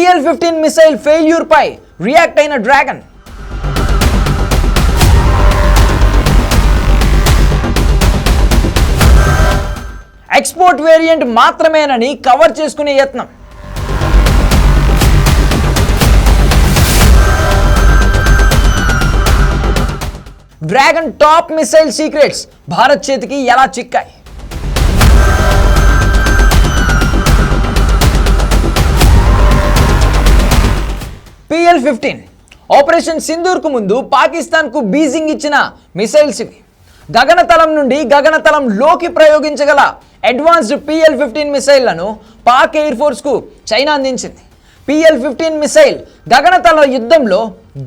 PL fifteen missile failure పై react అయిన dragon. Export variant మాత్రమేనని కవర్ చేసుకునే యత్నం. Dragon top missile secrets Bharat చేతికి ఎలా చిక్కాయి? పిఎల్ ఫిఫ్టీన్ ఆపరేషన్ సింధూర్కు ముందు పాకిస్తాన్కు బీజింగ్ ఇచ్చిన మిసైల్స్ ఇవి. గగనతలం నుండి గగనతలం లోకి ప్రయోగించగల అడ్వాన్స్డ్ పిఎల్ ఫిఫ్టీన్ మిసైళ్ళను పాక్ ఎయిర్ ఫోర్స్కు చైనా అందించింది. పిఎల్ ఫిఫ్టీన్ మిసైల్ గగనతల యుద్ధంలో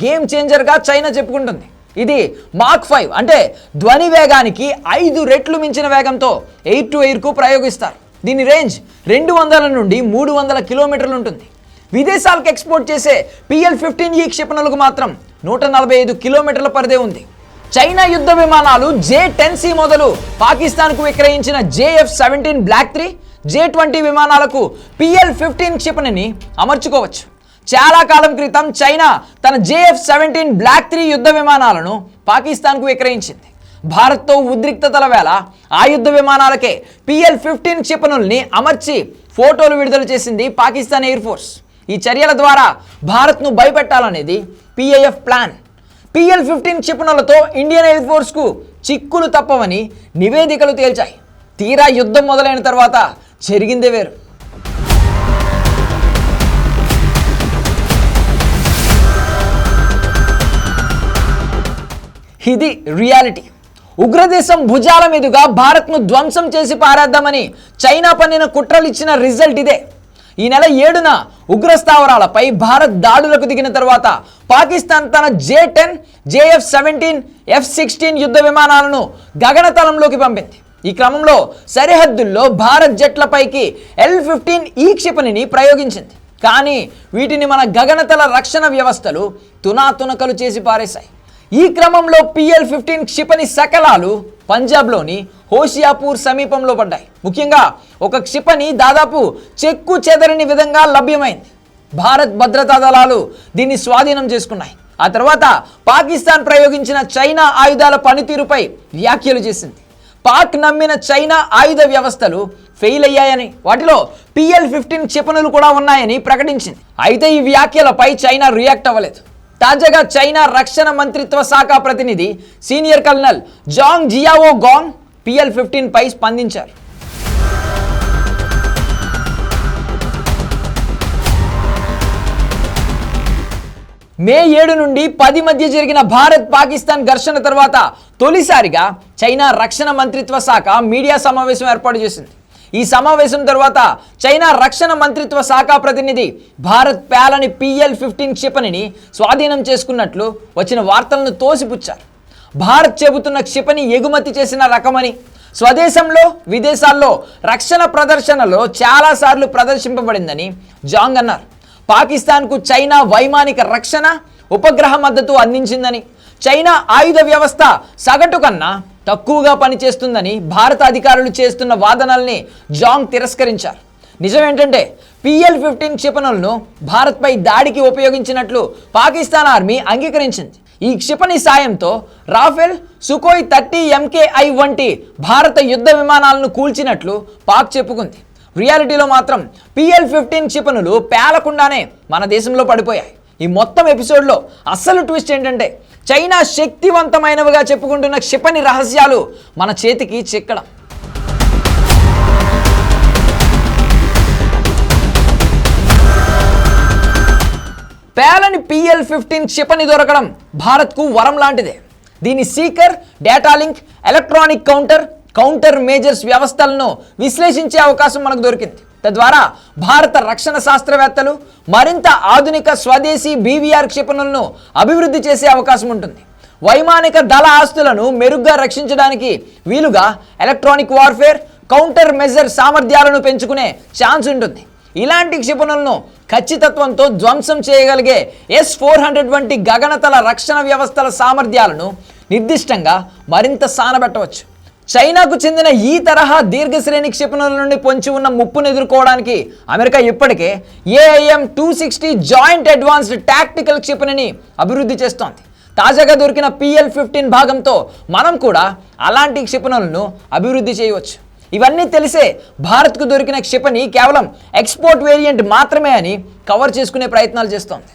గేమ్ చేంజర్గా చైనా చెప్పుకుంటుంది. ఇది మాక్ ఫైవ్ అంటే ధ్వని వేగానికి ఐదు రెట్లు మించిన వేగంతో ఎయిర్ టు ఎయిర్కు ప్రయోగిస్తారు. దీని రేంజ్ రెండు వందల నుండి మూడు వందల కిలోమీటర్లు ఉంటుంది. విదేశాలకు ఎక్స్పోర్ట్ చేసే పిఎల్ ఫిఫ్టీన్ ఈ క్షిపణులకు మాత్రం నూట నలభై ఐదు కిలోమీటర్ల పరిధే ఉంది. చైనా యుద్ధ విమానాలు జే టెన్ సి మొదలు పాకిస్తాన్కు విక్రయించిన JF seventeen block three J twenty విమానాలకు PL fifteen క్షిపణిని అమర్చుకోవచ్చు. చాలా కాలం క్రితం చైనా తన జేఎఫ్ సెవెంటీన్ బ్లాక్ త్రీ యుద్ధ విమానాలను పాకిస్తాన్కు విక్రయించింది. భారత్తో ఉద్రిక్తతల వేళ ఆ యుద్ధ విమానాలకే పిఎల్ ఫిఫ్టీన్ క్షిపణుల్ని అమర్చి ఫోటోలు విడుదల చేసింది పాకిస్తాన్ ఎయిర్ ఫోర్స్. ఈ చర్యల ద్వారా భారత్ను భయపెట్టాలనేది పిఐఎఫ్ ప్లాన్ పిఎల్ ఫిఫ్టీన్ క్షిపణులతో ఇండియన్ ఎయిర్ ఫోర్స్కు చిక్కులు తప్పవని నివేదికలు తేల్చాయి. తీరా యుద్ధం మొదలైన తర్వాత జరిగిందే వేరు. ఇది రియాలిటీ ఉగ్రదేశం భుజాల మీదుగా భారత్ను ధ్వంసం చేసి పారేద్దామని చైనా పన్నిన కుట్రలు ఇచ్చిన రిజల్ట్ ఇదే. ఈ నెల ఏడున ఉగ్రస్థావరాలపై భారత్ దాడులకు దిగిన తర్వాత పాకిస్తాన్ తన J ten JF seventeen F sixteen యుద్ధ విమానాలను గగనతలంలోకి పంపింది. ఈ క్రమంలో సరిహద్దుల్లో భారత్ జట్లపైకి ఎల్ ఫిఫ్టీన్ ఈ క్షిపణిని ప్రయోగించింది. కానీ వీటిని మన గగనతల రక్షణ వ్యవస్థలు తునాతునకలు చేసి పారేశాయి. ఈ క్రమంలో పిఎల్ ఫిఫ్టీన్ క్షిపణి శకలాలు పంజాబ్లోని హోషియాపూర్ సమీపంలో పడ్డాయి. ముఖ్యంగా ఒక క్షిపణి దాదాపు చెక్కు చెదరని విధంగా లభ్యమైంది. భారత్ భద్రతా దళాలు దీన్ని స్వాధీనం చేసుకున్నాయి. ఆ తర్వాత పాకిస్తాన్ ప్రయోగించిన చైనా ఆయుధాల పనితీరుపై వ్యాఖ్యలు చేసింది. పాక్ నమ్మిన చైనా ఆయుధ వ్యవస్థలు ఫెయిల్ అయ్యాయని వాటిలో పిఎల్ ఫిఫ్టీన్ క్షిపణులు కూడా ఉన్నాయని ప్రకటించింది. అయితే ఈ వ్యాఖ్యలపై చైనా రియాక్ట్ అవ్వలేదు. తాజాగా చైనా రక్షణ మంత్రిత్వ శాఖ ప్రతినిధి senior colonel Zhang Xiao Gang PL fifteen పై స్పందించారు. మే ఏడు నుండి పది మధ్య జరిగిన భారత్ పాకిస్తాన్ ఘర్షణ తర్వాత తొలిసారిగా చైనా రక్షణ మంత్రిత్వ శాఖ మీడియా సమావేశం ఏర్పాటు చేసింది. ఈ సమావేశం తర్వాత చైనా రక్షణ మంత్రిత్వ శాఖ ప్రతినిధి భారత్ పేలని పిఎల్ ఫిఫ్టీన్ క్షిపణిని స్వాధీనం చేసుకున్నట్లు వచ్చిన వార్తలను తోసిపుచ్చారు. భారత్ చెబుతున్న క్షిపణి ఎగుమతి చేసిన రకమని స్వదేశంలో విదేశాల్లో రక్షణ ప్రదర్శనలో చాలాసార్లు ప్రదర్శింపబడిందని జాంగ్ అన్నారు. పాకిస్తాన్కు చైనా వైమానిక రక్షణ ఉపగ్రహ మద్దతు అందించిందని చైనా ఆయుధ వ్యవస్థ సగటు కన్నా తక్కువగా పనిచేస్తుందని భారత అధికారులు చేస్తున్న వాదనల్ని జాంగ్ తిరస్కరించారు. నిజమేంటంటే పిఎల్ ఫిఫ్టీన్ క్షిపణులను భారత్పై దాడికి ఉపయోగించినట్లు పాకిస్తాన్ ఆర్మీ అంగీకరించింది. ఈ క్షిపణి సాయంతో రాఫెల్ సుకోయ్ థర్టీ ఎంకేఐ వంటి భారత యుద్ధ విమానాలను కూల్చినట్లు పాక్ చెప్పుకుంది. రియాలిటీలో మాత్రం పిఎల్ ఫిఫ్టీన్ క్షిపణులు పేలకుండానే మన దేశంలో పడిపోయాయి. ఈ మొత్తం ఎపిసోడ్లో అస్సలు ట్విస్ట్ ఏంటంటే చైనా శక్తివంతమైనవిగా చెప్పుకుంటున్న క్షిపణి రహస్యాలు మన చేతికి చిక్కడం. పేలని పిఎల్ ఫిఫ్టీన్ క్షిపణి దొరకడం భారత్కు వరం లాంటిదే. దీని seeker data link electronic counter countermeasures వ్యవస్థలను విశ్లేషించే అవకాశం మనకు దొరికింది. తద్వారా భారత రక్షణ శాస్త్రవేత్తలు మరింత ఆధునిక స్వదేశీ బీవీఆర్ క్షిపణులను అభివృద్ధి చేసే అవకాశం ఉంటుంది. వైమానిక దళ ఆస్తులను మెరుగ్గా రక్షించడానికి వీలుగా ఎలక్ట్రానిక్ వార్ఫేర్ కౌంటర్ మెజర్ సామర్థ్యాలను పెంచుకునే ఛాన్స్ ఉంటుంది. ఇలాంటి క్షిపణులను ఖచ్చితత్వంతో ధ్వంసం చేయగలిగే ఎస్ ఫోర్ హండ్రెడ్ వంటి గగనతల రక్షణ వ్యవస్థల సామర్థ్యాలను నిర్దిష్టంగా మరింత సానబెట్టవచ్చు. చైనాకు చెందిన ఈ తరహా దీర్ఘశ్రేణి క్షిపణుల నుండి పొంచి ఉన్న ముప్పును ఎదుర్కోవడానికి అమెరికా ఇప్పటికే AIM two sixty joint advanced tactical క్షిపణిని అభివృద్ధి చేస్తోంది. తాజాగా దొరికిన పిఎల్ ఫిఫ్టీన్ భాగంతో మనం కూడా అలాంటి క్షిపణులను అభివృద్ధి చేయవచ్చు. ఇవన్నీ తెలిసే భారత్కు దొరికిన క్షిపణి కేవలం ఎక్స్పోర్ట్ వేరియంట్ మాత్రమే అని కవర్ చేసుకునే ప్రయత్నాలు చేస్తోంది.